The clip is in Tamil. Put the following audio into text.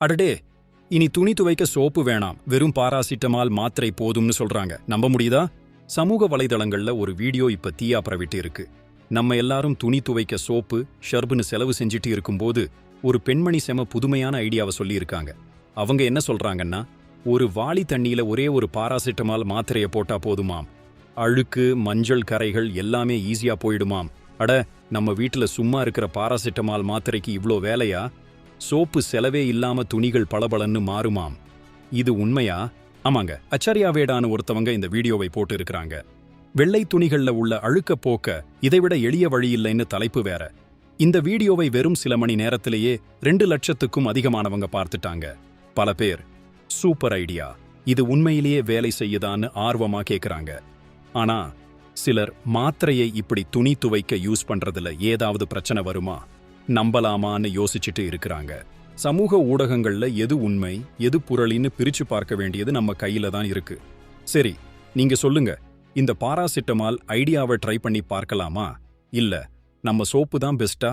அடடே இனி துணி துவைக்க சோப்பு வேணாம். வெறும் பாராசிட்டமால் மாத்திரை போதும்னு சொல்றாங்க. நம்ப முடியுதா? சமூக வலைதளங்கள்ல ஒரு வீடியோ இப்ப தீயா பரவிட்டு இருக்கு. நம்ம எல்லாரும் துணி துவைக்க சோப்பு ஷர்புன்னு செலவு செஞ்சுட்டு இருக்கும்போது ஒரு பெண்மணி செம புதுமையான ஐடியாவை சொல்லியிருக்காங்க. அவங்க என்ன சொல்றாங்கன்னா ஒரு வாளி தண்ணியில ஒரே ஒரு பாராசிட்டமால் மாத்திரையை போட்டா போதுமாம். அழுக்கு மஞ்சள் கரைகள் எல்லாமே ஈஸியா போயிடுமாம். அட நம்ம வீட்டுல சும்மா இருக்கிற பாராசிட்டமால் மாத்திரைக்கு இவ்ளோ வேலையா? சோப்பு செலவே இல்லாம துணிகள் பளபளன்னு மாறுமாம். இது உண்மையா? ஆமாங்க. அச்சாரியாவேடான்னு ஒருத்தவங்க இந்த வீடியோவை போட்டு இருக்கிறாங்க வெள்ளை துணிகள்ல உள்ள அழுக்க போக்க இதைவிட எளிய வழி இல்லைன்னு தலைப்பு வேற. இந்த வீடியோவை வெறும் சில மணி நேரத்திலேயே ரெண்டு லட்சத்துக்கும் அதிகமானவங்க பார்த்துட்டாங்க. பல பேர். Super idea. இது உண்மையிலேயே வேலை செய்யுதான்னு ஆர்வமா கேக்குறாங்க. ஆனா சிலர் மாத்திரையை இப்படி துணி துவைக்க யூஸ் பண்றதுல ஏதாவது பிரச்சனை வருமா? நம்பலாமான்னு யோசிச்சுட்டு இருக்கிறாங்க. சமூக ஊடகங்கள்ல எது உண்மை எது புரளின்னு பிரிச்சு பார்க்க வேண்டியது நம்ம கையில தான் இருக்கு. சரி நீங்க சொல்லுங்க. இந்த பாராசிட்டமால் ஐடியாவை ட்ரை பண்ணி பார்க்கலாமா? இல்ல நம்ம சோப்பு தான் பெஸ்ட்டா?